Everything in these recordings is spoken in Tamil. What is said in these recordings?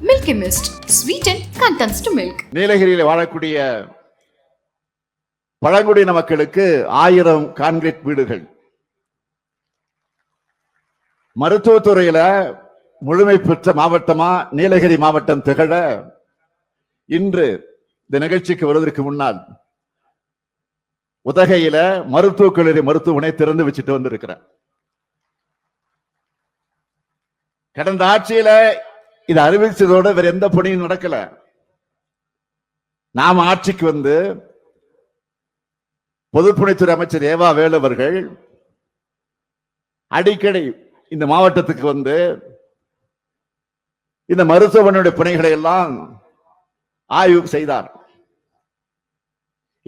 Milky Mist. Sweeten contents to நீலகிரியில் வாழக்கூடிய பழங்குடியின மக்களுக்கு ஆயிரம் கான்கிரீட் வீடுகள் மருத்துவத்துறையில முழுமை பெற்ற மாவட்டமா நீலகிரி மாவட்டம் திகழ இன்று இந்த நிகழ்ச்சிக்கு வருவதற்கு முன்னால் உதகையில மருத்துவக் கல்லூரி மருத்துவமனை திறந்து வச்சுட்டு வந்திருக்கிறேன் கடந்த ஆட்சியில இதை அறிவிச்சதோட வேற எந்த பணியும் நடக்கல. நாம் ஆட்சிக்கு வந்து பொதுப்பணித்துறை அமைச்சர் ஏவா வேலு அவர்கள் அடிக்கடி இந்த மாவட்டத்துக்கு வந்து இந்த மருத்துவமனையுடைய பணிகளை எல்லாம் ஆய்வு செய்தார்.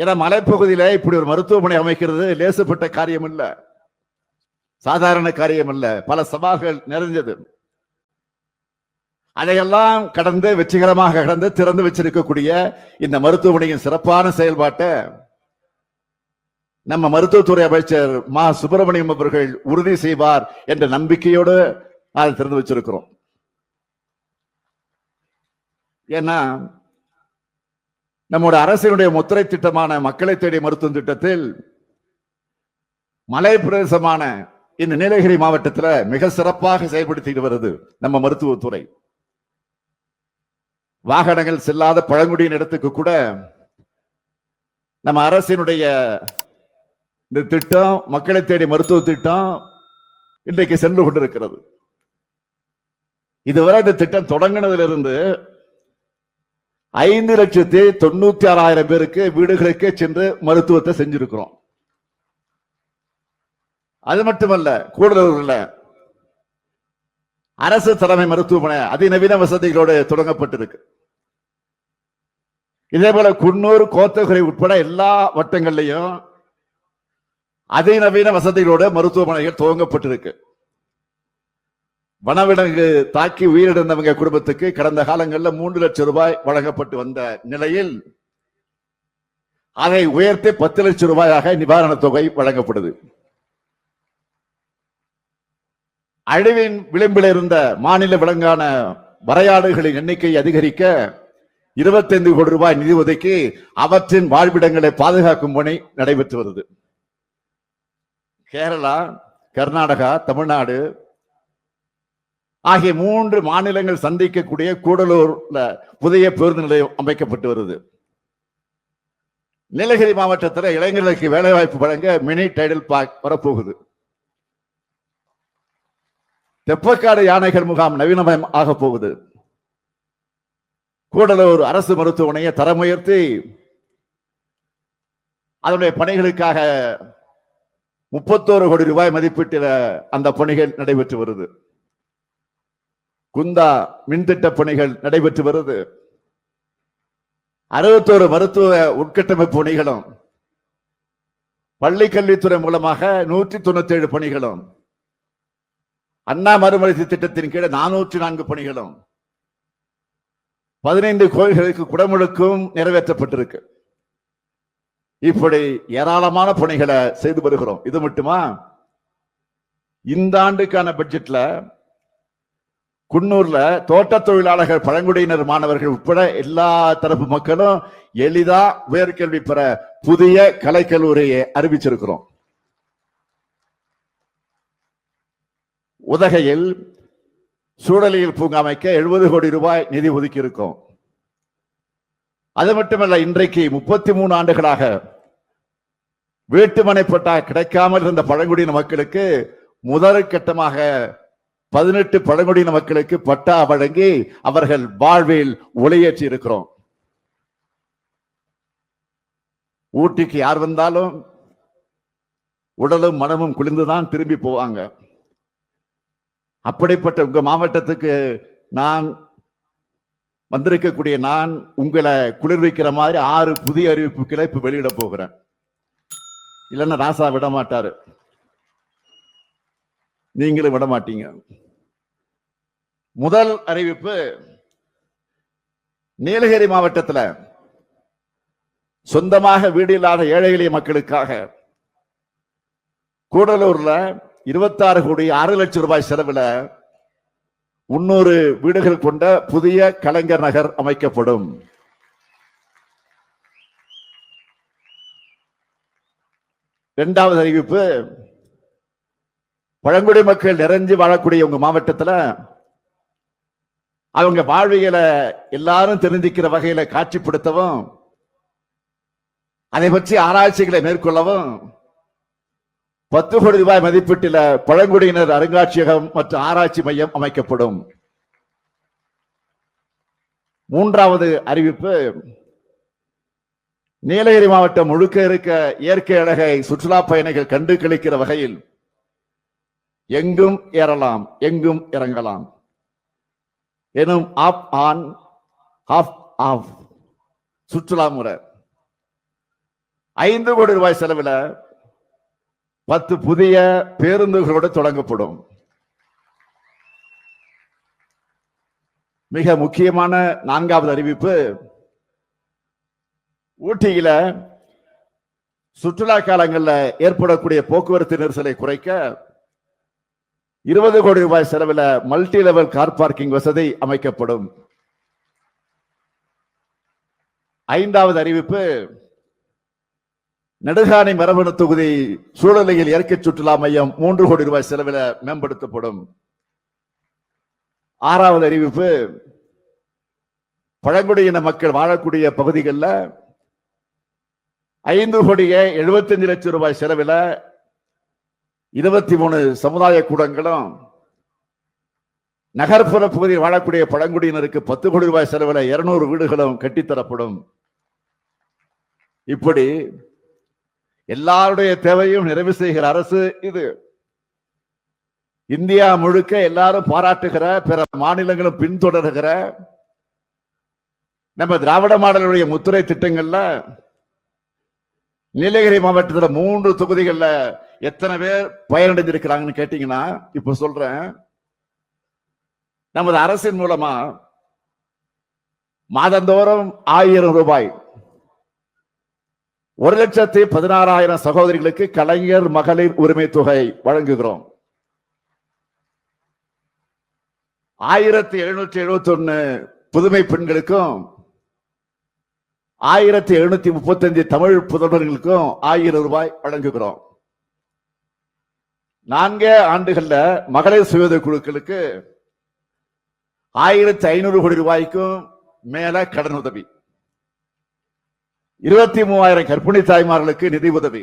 ஏன்னா மலைப்பகுதியில இப்படி ஒரு மருத்துவமனை அமைக்கிறது லேசுப்பட்ட காரியம் இல்லை சாதாரண காரியம் இல்ல பல சவால்கள் நிறைஞ்சது. அதையெல்லாம் கடந்து வெற்றிகரமாக கடந்து திறந்து வச்சிருக்கக்கூடிய இந்த மருத்துவமனையின் சிறப்பான செயல்பாட்டை நம்ம மருத்துவத்துறை அமைச்சர் மா. சுப்பிரமணியம் அவர்கள் உறுதி செய்வார் என்ற நம்பிக்கையோடு அதை திறந்து வச்சிருக்கிறோம். ஏன்னா நம்முடைய அரசினுடைய முத்திரை திட்டமான மக்களை தேடிய மருத்துவ திட்டத்தில் மலை பிரதேசமான இந்த நீலகிரி மாவட்டத்தில் மிக சிறப்பாக செயல்படுத்திட்டு வருது நம்ம மருத்துவத்துறை. வாகனங்கள் செல்லாத பழங்குடியின் இடத்துக்கு கூட நம்ம அரசினுடைய இந்த திட்டம் மக்களை தேடி மருத்துவ திட்டம் இன்றைக்கு சென்று கொண்டிருக்கிறது. இதுவரை இந்த திட்டம் தொடங்கினதிலிருந்து ஐந்து லட்சத்தி தொண்ணூத்தி ஆறாயிரம் பேருக்கு வீடுகளுக்கே சென்று மருத்துவத்தை செஞ்சிருக்கிறோம். அது மட்டுமல்ல கூடுதல் அரசு தலைமை மருத்துவமனை அதிநவீன வசதிகளோடு தொடங்கப்பட்டிருக்கு. இதே போல குன்னூர் கோத்தகுரை உட்பட எல்லா வட்டங்கள்லையும் அதிநவீன வசதிகளோட மருத்துவமனைகள் துவங்கப்பட்டிருக்கு. வனவிலங்கு தாக்கி உயிரிழந்தவங்க குடும்பத்துக்கு கடந்த காலங்களில் மூன்று லட்சம் ரூபாய் வழங்கப்பட்டு வந்த நிலையில் அதை உயர்த்தி பத்து லட்சம் ரூபாயாக நிவாரணத் தொகை வழங்கப்படுது. அழிவின் விளிம்பில் இருந்த மாநில விலங்கான வரையாடுகளின் எண்ணிக்கை அதிகரிக்க இருபத்தைந்து கோடி ரூபாய் நிதி ஒதுக்கி அவற்றின் வாழ்விடங்களை பாதுகாக்கும் பணி நடைபெற்று வருது. கேரளா கர்நாடகா தமிழ்நாடு ஆகிய மூன்று மாநிலங்கள் சந்திக்கக்கூடிய கூடலூர்ல புதிய பேருந்து நிலையம் அமைக்கப்பட்டு வருது. நீலகிரி மாவட்டத்தில் இளைஞர்களுக்கு வேலைவாய்ப்பு வழங்க மினி டைடல் பார்க் வரப்போகுது. தெப்பக்காடு யானைகள் முகாம் நவீனமயம் ஆக போகுது. கூடலூர் அரசு மருத்துவமனையை தரம் உயர்த்தி அதனுடைய பணிகளுக்காக முப்பத்தோரு கோடி ரூபாய் மதிப்பீட்டில் அந்த பணிகள் நடைபெற்று வருது. குந்தா மின்திட்ட பணிகள் நடைபெற்று வருது. அறுபத்தோரு மருத்துவ உட்கட்டமைப்பு பணிகளும் பள்ளி கல்வித்துறை மூலமாக நூற்றி தொண்ணூத்தி ஏழு பணிகளும் அண்ணா மறுமலர்ச்சி திட்டத்தின் கீழே நானூற்றி நான்கு பணிகளும் பதினைந்து கோயில்களுக்கு குடமுழுக்கும் நிறைவேற்றப்பட்டிருக்கு. இப்படி ஏராளமான பணிகளை செய்து வருகிறோம். இது மட்டுமா? இந்த ஆண்டுக்கான பட்ஜெட்ல குன்னூர்ல தோட்ட தொழிலாளர்கள் பழங்குடியினர் மாணவர்கள் உட்பட எல்லா தரப்பு மக்களும் எளிதா உயர்கல்வி பெற புதிய கலைக்கல்லூரியை அறிவிச்சிருக்கிறோம். உதகையில் சூழலியல் பூங்கா அமைக்க எழுபது கோடி ரூபாய் நிதி ஒதுக்கி இருக்கோம் அது மட்டுமல்ல இன்றைக்கு முப்பத்தி மூணு ஆண்டுகளாக வீட்டுமனை பட்டா கிடைக்காமல் இருந்த பழங்குடியின மக்களுக்கு முதல் கட்டமாக பதினெட்டு பழங்குடியின மக்களுக்கு பட்டா வழங்கி அவர்கள் வாழ்வில் ஒளியேற்றி இருக்கிறோம். ஊட்டிக்கு யார் வந்தாலும் உடலும் மனமும் குளிர்ந்துதான் திரும்பி போவாங்க. அப்படிப்பட்ட உங்க மாவட்டத்துக்கு நான் வந்திருக்கக்கூடிய நான் உங்களை குளிர்விக்கிற மாதிரி ஆறு புதிய அறிவிப்புகளை இப்ப வெளியிட போகிறேன். இல்லைன்னா ராசா விட மாட்டாரு நீங்களும் விட மாட்டீங்க முதல் அறிவிப்பு நீலகிரி மாவட்டத்தில் சொந்தமாக வீடு இல்லாத ஏழை எளிய மக்களுக்காக கூடலூர்ல இருபத்தாறு கோடி ஆறு லட்சம் ரூபாய் செலவில் முன்னூறு வீடுகள் கொண்ட புதிய கலைஞர் நகர் அமைக்கப்படும். இரண்டாவது அறிவிப்பு பழங்குடி மக்கள் நிறைஞ்சு வாழக்கூடிய உங்க மாவட்டத்தில் அவங்க வாழ்வியலை எல்லாரும் தெரிஞ்சுக்கிற வகையில காட்சிப்படுத்தவும் அதை பற்றி ஆராய்ச்சிகளை மேற்கொள்ளவும் பத்து கோடி ரூபாய் மதிப்பீட்டில் பழங்குடியினர் அருங்காட்சியகம் மற்றும் ஆராய்ச்சி மையம் அமைக்கப்படும். மூன்றாவது அறிவிப்பு நீலகிரி மாவட்டம் முழுக்க இருக்க இயற்கை அழகை சுற்றுலா பயணிகள் கண்டு கழிக்கிற வகையில் எங்கும் ஏறலாம் எங்கும் இறங்கலாம் எனும் ஆப் ஆன் ஆஃப் ஆஃப் சுற்றுலா முறை. ஐந்து கோடி ரூபாய் செலவில் பத்து புதிய பேருந்துகளோடு தொடங்கப்படும். மிக முக்கியமான நான்காவது அறிவிப்பு ஊட்டியில சுற்றுலா காலங்களில் ஏற்படக்கூடிய போக்குவரத்து நெரிசலை குறைக்க இருபது கோடி ரூபாய் செலவில் மல்டி லெவல் கார் பார்க்கிங் வசதி அமைக்கப்படும். ஐந்தாவது அறிவிப்பு நெடுகாணி மரபணு தொகுதி சூழலையில் இயற்கை சுற்றுலா மையம் மூன்று கோடி ரூபாய் செலவில் மேம்படுத்தப்படும். ஆறாவது அறிவிப்பு பழங்குடியின மக்கள் வாழக்கூடிய பகுதிகளில் ஐந்து கோடியே எழுபத்தஞ்சு லட்சம் ரூபாய் செலவில் இருபத்தி மூணு சமுதாய கூடங்களும் நகர்ப்புற பகுதியில் வாழக்கூடிய பழங்குடியினருக்கு பத்து கோடி ரூபாய் செலவில் இருநூறு வீடுகளும் கட்டித்தரப்படும். இப்படி எல்லாருடைய தேவையும் நிறைவு செய்கிற அரசு இது. இந்தியா முழுக்க எல்லாரும் பாராட்டுகிற பிற மாநிலங்களும் பின்தொடர்கிற நம்ம திராவிட மாடலுடைய முத்துரை திட்டங்கள்ல நீலகிரி மாவட்டத்தில் மூன்று தொகுதிகளில் எத்தனை பேர் பயனடைஞ்சிருக்கிறாங்கன்னு கேட்டீங்கன்னா இப்ப சொல்றேன். நமது அரசின் மூலமா மாதந்தோறும் ஆயிரம் ரூபாய் ஒரு லட்சத்தி பதினாறாயிரம் சகோதரிகளுக்கு கலைஞர் மகளிர் உரிமை தொகை வழங்குகிறோம். ஆயிரத்தி எழுநூற்றி எழுபத்தி ஒன்னு புதுமை பெண்களுக்கும் ஆயிரத்தி எழுநூத்தி முப்பத்தஞ்சு தமிழ் புதல்வர்களுக்கும் ஆயிரம் ரூபாய் வழங்குகிறோம். நான்கே ஆண்டுகள்ல மகளிர் சுயத குழுக்களுக்கு ஆயிரத்தி ஐநூறு கோடி ரூபாய்க்கும் மேல கடன் உதவி. இருபத்தி மூவாயிரம் கர்ப்பிணி தாய்மார்களுக்கு நிதி உதவி.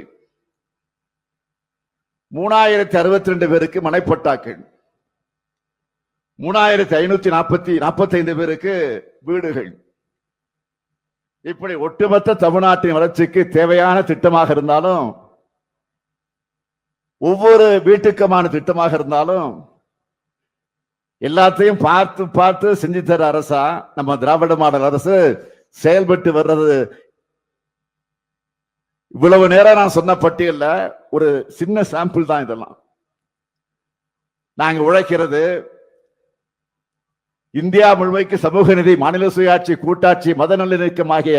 மூணாயிரத்தி அறுபத்தி ரெண்டு பேருக்கு மனைப்பட்டாக்கள். மூணாயிரத்தி ஐநூத்தி நாற்பத்தி நாற்பத்தைந்து பேருக்கு வீடுகள். இப்படி ஒட்டுமொத்த தமிழ்நாட்டின் வளர்ச்சிக்கு தேவையான திட்டமாக இருந்தாலும் ஒவ்வொரு வீட்டுக்குமான திட்டமாக இருந்தாலும் எல்லாத்தையும் பார்த்து பார்த்து செஞ்சு தர அரசா நம்ம திராவிட மாடல் அரசு செயல்பட்டு வர்றது இவ்வளவு நேரம் நான் சொன்ன பட்டியல்ல ஒரு சின்ன சாம்பிள் தான் இதெல்லாம். நாங்க உழைக்கிறது இந்தியா முழுமைக்கு சமூக நிதி மாநில சுயாட்சி கூட்டாட்சி மத நல்லிணக்கம் ஆகிய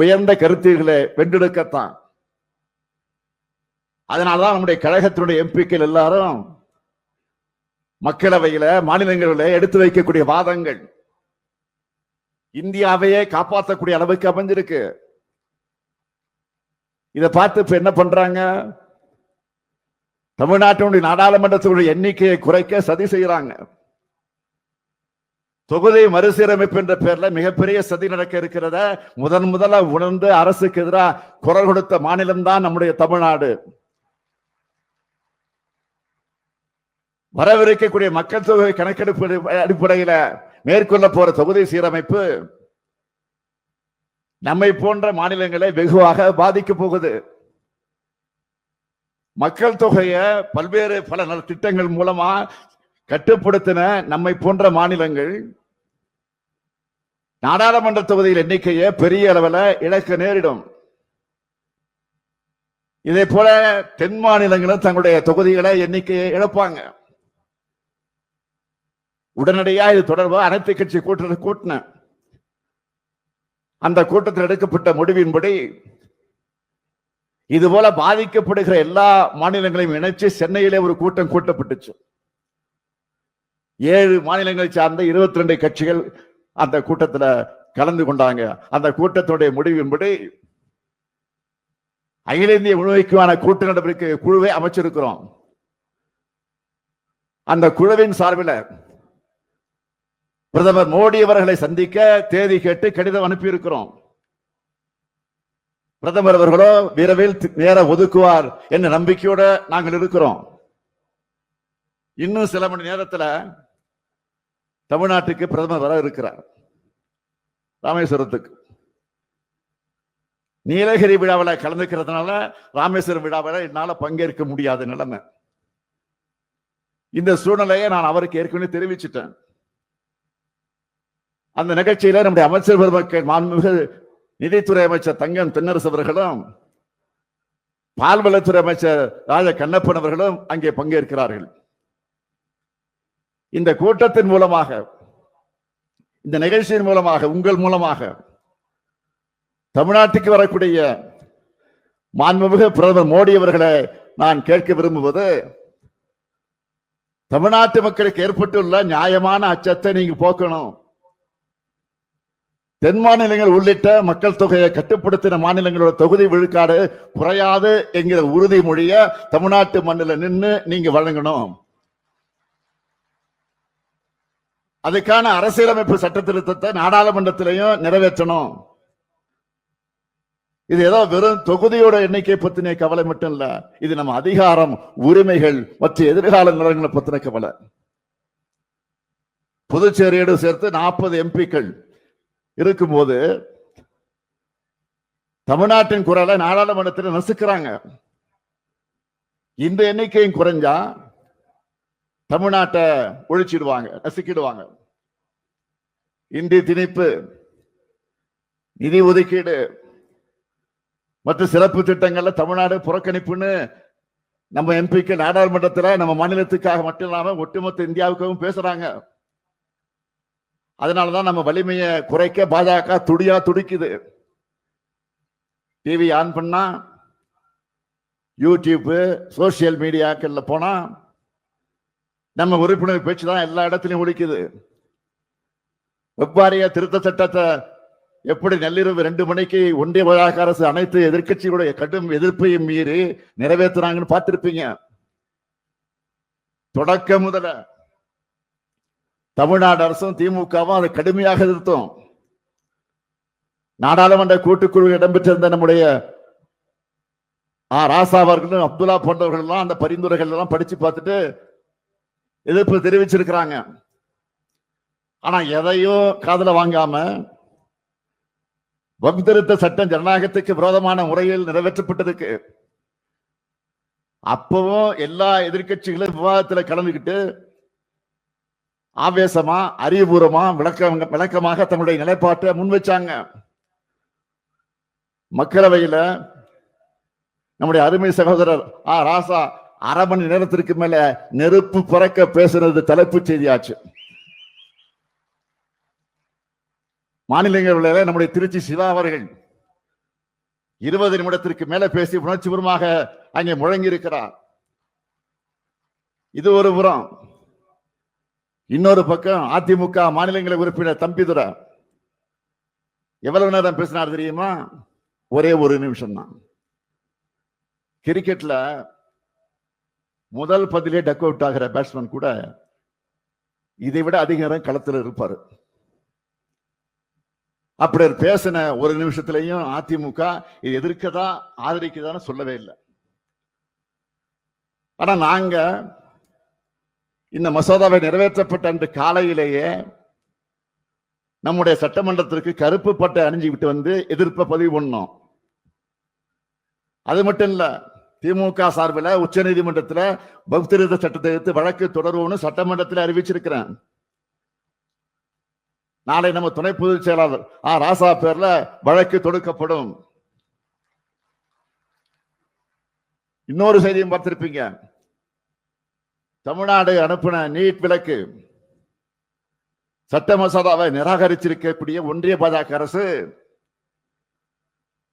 உயர்ந்த கருத்துக்களை வென்றெடுக்கத்தான். அதனாலதான் நம்முடைய கழகத்தினுடைய எம்பிக்கள் எல்லாரும் மக்களவையில மாநிலங்களில் எடுத்து வைக்கக்கூடிய வாதங்கள் இந்தியாவையே காப்பாற்றக்கூடிய அளவுக்கு அமைஞ்சிருக்கு. இதை பார்த்து இப்ப என்ன பண்றாங்க? தமிழ்நாட்டினுடைய நாடாளுமன்றத்தினுடைய எண்ணிக்கையை குறைக்க சதி செய்யறாங்க. தொகுதி மறுசீரமைப்பு என்ற பெயர்ல மிகப்பெரிய சதி நடக்க இருக்கிறத முதன் முதல உணர்ந்து அரசுக்கு எதிராக குரல் கொடுத்த மாநிலம் தான் நம்முடைய தமிழ்நாடு. வரவிருக்கக்கூடிய மக்கள் தொகை கணக்கெடுப்பு அடிப்படையில மேற்கொள்ள போற தொகுதி சீரமைப்பு நம்மை போன்ற மாநிலங்களை வெகுவாக பாதிக்க போகுது. மக்கள் தொகையை பல்வேறு பல நல திட்டங்கள் மூலமா கட்டுப்படுத்தின நம்மை போன்ற மாநிலங்கள் நாடாளுமன்ற தொகுதியில் எண்ணிக்கையை பெரிய அளவில் இழக்க நேரிடும். இதே போல தென் மாநிலங்களும் தங்களுடைய தொகுதிகளை எண்ணிக்கையை இழப்பாங்க. உடனடியாக இது தொடர்பாக அனைத்து கட்சி கூட்டத்தை கூட்டின அந்த கூட்டத்தில் எடுக்கப்பட்ட முடிவின்படி இது போல பாதிக்கப்படுகிற எல்லா மாநிலங்களையும் இணைச்சு சென்னையிலே ஒரு கூட்டம் கூட்டப்பட்டுச்சு. ஏழு மாநிலங்களை சார்ந்த இருபத்தி ரெண்டு கட்சிகள் அந்த கூட்டத்தில் கலந்து கொண்டாங்க. அந்த கூட்டத்துடைய முடிவின்படி அகில இந்திய முழுமைக்குமான கூட்டு நடவடிக்கை குழுவை அமைச்சிருக்கிறோம். அந்த குழுவின் சார்பில் பிரதமர் மோடி அவர்களை சந்திக்க தேதி கேட்டு கடிதம் அனுப்பியிருக்கிறோம். பிரதமர் அவர்களோ விரைவில் நேர நேரம் ஒதுக்குவார் என்ற நம்பிக்கையோட நாங்கள் இருக்கிறோம். இன்னும் சில மணி நேரத்தில் தமிழ்நாட்டுக்கு பிரதமர் வர இருக்கிறார். ராமேஸ்வரத்துக்கு. நீலகிரி விழாவில் கலந்துக்கிறதுனால ராமேஸ்வரம் விழாவில் என்னால் பங்கேற்க முடியாத நிலைமை. இந்த சூழ்நிலையை நான் அவருக்கு ஏற்கனவே தெரிவிச்சிட்டேன். அந்த நிகழ்ச்சியில நம்முடைய அமைச்சர் பெருமக்கள் மாண்புமிகு நிதித்துறை அமைச்சர் தங்கம் தென்னரசு அவர்களும் பால்வளத்துறை அமைச்சர் ராஜ கண்ணப்பன் அவர்களும் அங்கே பங்கேற்கிறார்கள். இந்த கூட்டத்தின் மூலமாக இந்த நிகழ்ச்சியின் மூலமாக உங்கள் மூலமாக தமிழ்நாட்டுக்கு வரக்கூடிய மாண்புமிகு பிரதமர் மோடி அவர்களை நான் கேட்க விரும்புவது தமிழ்நாட்டு மக்களுக்கு ஏற்பட்டுள்ள நியாயமான அச்சத்தை நீங்க போக்கணும். தென் மாநிலங்கள் உள்ளிட்ட மக்கள் தொகையை கட்டுப்படுத்தின மாநிலங்களோட தொகுதி விழுக்காடு குறையாது என்கிற உறுதிமொழிய தமிழ்நாட்டு மண்ணில் நின்று நீங்க வழங்கணும். அதுக்கான அரசியலமைப்பு சட்ட திருத்தத்தை நாடாளுமன்றத்திலையும் நிறைவேற்றணும். இது ஏதோ வெறும் தொகுதியோட எண்ணிக்கை பத்தின கவலை மட்டும் இல்ல இது நம்ம அதிகாரம் உரிமைகள் மற்றும் எதிர்கால நிலங்களை பத்தின கவலை. புதுச்சேரியோடு சேர்த்து நாற்பது எம்பிக்கள் இருக்கும்போது தமிழ்நாட்டின் குரலை நாடாளுமன்றத்தில் நசுக்கிறாங்க. இந்த எண்ணிக்கையும் குறைஞ்சா தமிழ்நாட்டை ஒழிச்சிடுவாங்க நசுக்கிடுவாங்க. இந்தி திணிப்பு நிதி ஒதுக்கீடு மற்ற சிறப்பு திட்டங்கள்ல தமிழ்நாடு புறக்கணிப்புன்னு நம்ம எம்பிக்கு நாடாளுமன்றத்தில் நம்ம மாநிலத்துக்காக மட்டும் இல்லாமல் ஒட்டுமொத்த இந்தியாவுக்காகவும் பேசுறாங்க. அதனாலதான் நம்ம வலிமையை குறைக்க பாஜக துடியா துடிக்குது. டிவி ஆன் பண்ணா யூடியூப்பு சோசியல் மீடியாக்களில் போனால் நம்ம உறுப்பினர் பேச்சு தான் எல்லா இடத்துலையும் ஒழிக்குது வெவ்வாரிய திருத்த சட்டத்தை எப்படி நள்ளிரவு ரெண்டு மணிக்கு ஒன்றிய பாஜக அரசு அனைத்து எதிர்க்கட்சிகளுடைய கடும் எதிர்ப்பையும் மீறி நிறைவேற்றுறாங்கன்னு பார்த்திருப்பீங்க. தொடக்க முதல்ல தமிழ்நாடு அரசும் திமுகவும் அதை கடுமையாக எதிர்த்தோம். நாடாளுமன்ற கூட்டுக்குழு இடம்பெற்றிருந்த நம்முடைய ஆ ராசா அவர்களும் அப்துல்லா போன்றவர்கள் எல்லாம் அந்த பரிந்துரைகள் எல்லாம் படிச்சு பார்த்துட்டு எதிர்ப்பு தெரிவிச்சிருக்கிறாங்க. ஆனா எதையும் காதல வாங்காம வகுத்திருத்த சட்டம் ஜனநாயகத்துக்கு விரோதமான முறையில் நிறைவேற்றப்பட்டதுக்கு அப்பவும் எல்லா எதிர்க்கட்சிகளும் விவாதத்தில் கலந்துக்கிட்டு ஆவேசமா அறிவுபூர்வமா விளக்கம் விளக்கமாக தங்களுடைய நிலைப்பாட்டை முன் வச்சாங்க. மக்களவையில நம்முடைய அருமை சகோதரர் ஆ ராசா அரை மணி நேரத்திற்கு மேல நெருப்பு பிறக்க பேசுனது தலைப்பு செய்தியாச்சு. மாநிலங்களவையில நம்முடைய திருச்சி சிவா அவர்கள் இருபது நிமிடத்திற்கு மேல பேசி உணர்ச்சிபூர்வமாக அங்கே முழங்கி இருக்கிறார் இது ஒரு புறம். இன்னொரு பக்கம் அதிமுக மாநிலங்களை உறுப்பினர் தம்பிதுரை எவ்வளவு நேரம் பேசினார் தெரியுமா? ஒரே ஒரு நிமிஷம் தான் கிரிக்கெட்ல முதல் பதிலே டக் அவுட் ஆகிற பேட்ஸ்மேன் கூட இதை விட அதிக நேரம் களத்தில் இருப்பாரு. அப்படி பேசின ஒரு நிமிஷத்திலையும் அதிமுக இது எதிர்க்கதா ஆதரிக்கதான்னு சொல்லவே இல்லை. ஆனா நாங்க இந்த மசோதாவை நிறைவேற்றப்பட்ட அன்று காலையிலேயே நம்முடைய சட்டமன்றத்திற்கு கருப்பு பட்டை அணிஞ்சு விட்டு வந்து எதிர்ப்பை பதிவு பண்ணோம். அது மட்டும் இல்ல திமுக சார்பில் உச்ச நீதிமன்றத்தில் பகுத்திருத்த சட்டத்தை எடுத்து வழக்கு தொடருவோம்னு சட்டமன்றத்தில் அறிவிச்சிருக்கிறேன். நாளை நம்ம துணை பொதுச் செயலாளர் ஆ. ராசா பேர்ல வழக்கு தொடுக்கப்படும். இன்னொரு செய்தியும் பார்த்திருப்பீங்க. தமிழ்நாடு அனுப்பின நீட் விலக்கு. சட்ட மசோதாவை நிராகரிச்சிருக்கக்கூடிய ஒன்றிய பாஜக அரசு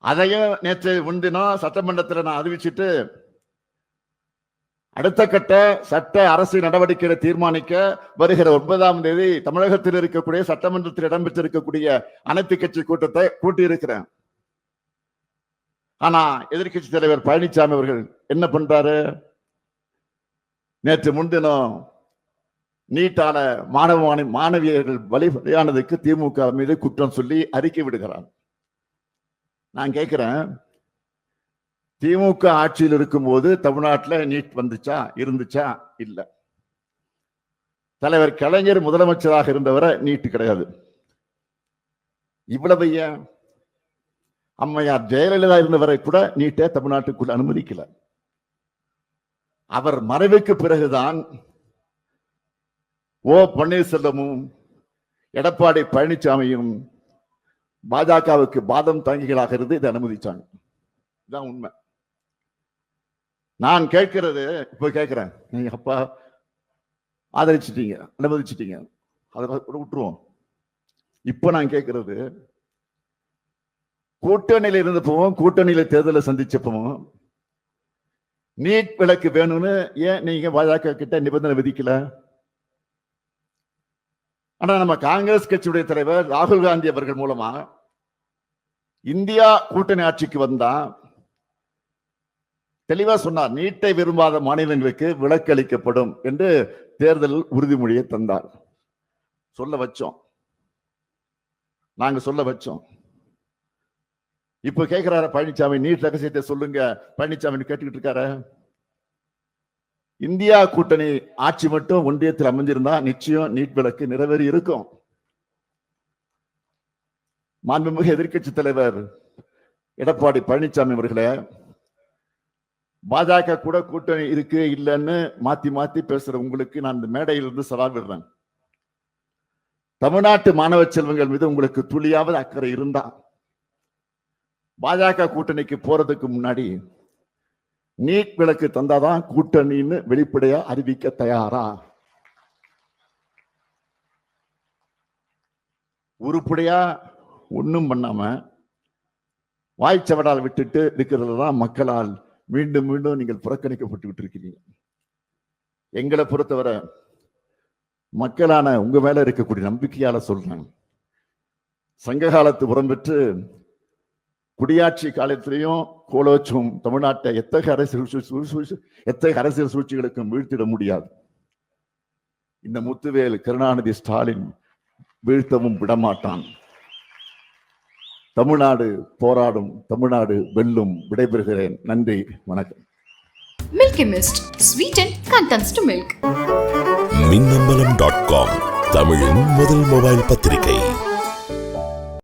அதையும் நேற்று முன்தினம் சட்டமன்றத்தில் நான் அறிவிச்சிட்டு அடுத்த கட்ட சட்ட அரசு நடவடிக்கைகளை தீர்மானிக்க வருகிற ஒன்பதாம் தேதி தமிழகத்தில் இருக்கக்கூடிய சட்டமன்றத்தில் இடம்பெற்றிருக்கக்கூடிய அனைத்து கட்சி கூட்டத்தை கூட்டியிருக்கிறேன். ஆனா எதிர்க்கட்சி தலைவர் பழனிசாமி அவர்கள் என்ன பண்றாரு? நேற்று முன்தினம் நீட்டான மாணவ மாணவி- மாணவியர்கள் வழி வழியானதுக்கு திமுக மீது குற்றம் சொல்லி அறிக்கை விடுகிறார். நான் கேட்கிறேன் திமுக ஆட்சியில் இருக்கும்போது தமிழ்நாட்டுல நீட் வந்துச்சா இருந்துச்சா? இல்லை. தலைவர் கலைஞர் முதலமைச்சராக இருந்தவரை நீட் கிடையாது. இவ்வளவு ஏன்? அம்மையார் ஜெயலலிதா இருந்தவரை கூட நீட்டை தமிழ்நாட்டுக்குள் அனுமதிக்கல. அவர் மறைவுக்கு பிறகுதான் ஓ பன்னீர்செல்வமும் எடப்பாடி பழனிசாமியும் பாஜகவுக்கு பாதம் தாங்கிகளாக இருந்து இதை அனுமதிச்சாங்க. இதான் உண்மை. நான் கேட்கிறது இப்ப கேட்கிறேன். நீங்க அப்பா ஆதரிச்சிட்டீங்க அனுமதிச்சிட்டீங்க. அதை கூட விட்டுருவோம். இப்ப நான் கேட்கிறது கூட்டணியில் இருந்தப்பவும் கூட்டணியில தேர்தலை சந்திச்சப்பவும் நீட் விலக்கு வேணும்னு ஏன் நீங்க பாஜக கிட்ட நிபந்தனை விதிக்கல? ஆனா நம்ம காங்கிரஸ் கட்சியுடைய தலைவர் ராகுல் காந்தி அவர்கள் மூலமா இந்தியா கூட்டணி ஆட்சிக்கு வந்தா தெளிவா சொன்னார் நீட்டை விரும்பாத மாநிலங்களுக்கு விலக்கு அளிக்கப்படும் என்று தேர்தல் உறுதிமொழியை தந்தார். சொல்ல வச்சோம். நாங்க சொல்ல வச்சோம். இப்ப கேட்கிறாரு பழனிசாமி நீட் ரகசியத்தை சொல்லுங்க. பழனிசாமி கேட்டுக்கிட்டு இருக்காரு. இந்தியா கூட்டணி ஆட்சி மட்டும் ஒன்றியத்தில் அமைஞ்சிருந்தா நிச்சயம் நீட் விளக்கு நிறைவேறி இருக்கும். மாண்புமிகு எதிர்க்கட்சி தலைவர் எடப்பாடி பழனிசாமி அவர்களே பாஜக கூட கூட்டணி இருக்கு இல்லைன்னு மாத்தி மாத்தி பேசுற உங்களுக்கு நான் இந்த மேடையிலிருந்து சவால் விடுறேன். தமிழ்நாட்டு மாணவ செல்வங்கள் மீது உங்களுக்கு துளியாவது அக்கறை இருந்தா பாஜக கூட்டணிக்கு போறதுக்கு முன்னாடி நீட் விலக்கு தந்தாதான் கூட்டணின்னு வெளிப்படையா அறிவிக்க தயாரா? உருப்படியா ஒன்றும் பண்ணாம வாய்ச்சவடால் விட்டுட்டு இருக்கிறதுல தான் மக்களால் மீண்டும் மீண்டும் நீங்கள் புறக்கணிக்கப்பட்டு இருக்கிறீங்க. எங்களை பொறுத்தவரை மக்களான உங்க மேல இருக்கக்கூடிய நம்பிக்கையால சொல்றேன். சங்க காலத்து உரம் பெற்று குடியாட்சி காலத்திலையும் கோலோச்சும் தமிழ்நாட்டை எத்தகைய அரசியல் எத்தகைய அரசியல் சூழ்ச்சிகளுக்கும் வீழ்த்திட முடியாது. இந்த முத்துவேல் கருணாநிதி ஸ்டாலின் வீழ்த்தவும் விடமாட்டான். தமிழ்நாடு போராடும் தமிழ்நாடு வெல்லும் விடைபெறுகிறேன். நன்றி வணக்கம். To milk. Minnambalam dot com தமிழின் முதல் மொபைல் பத்திரிகை.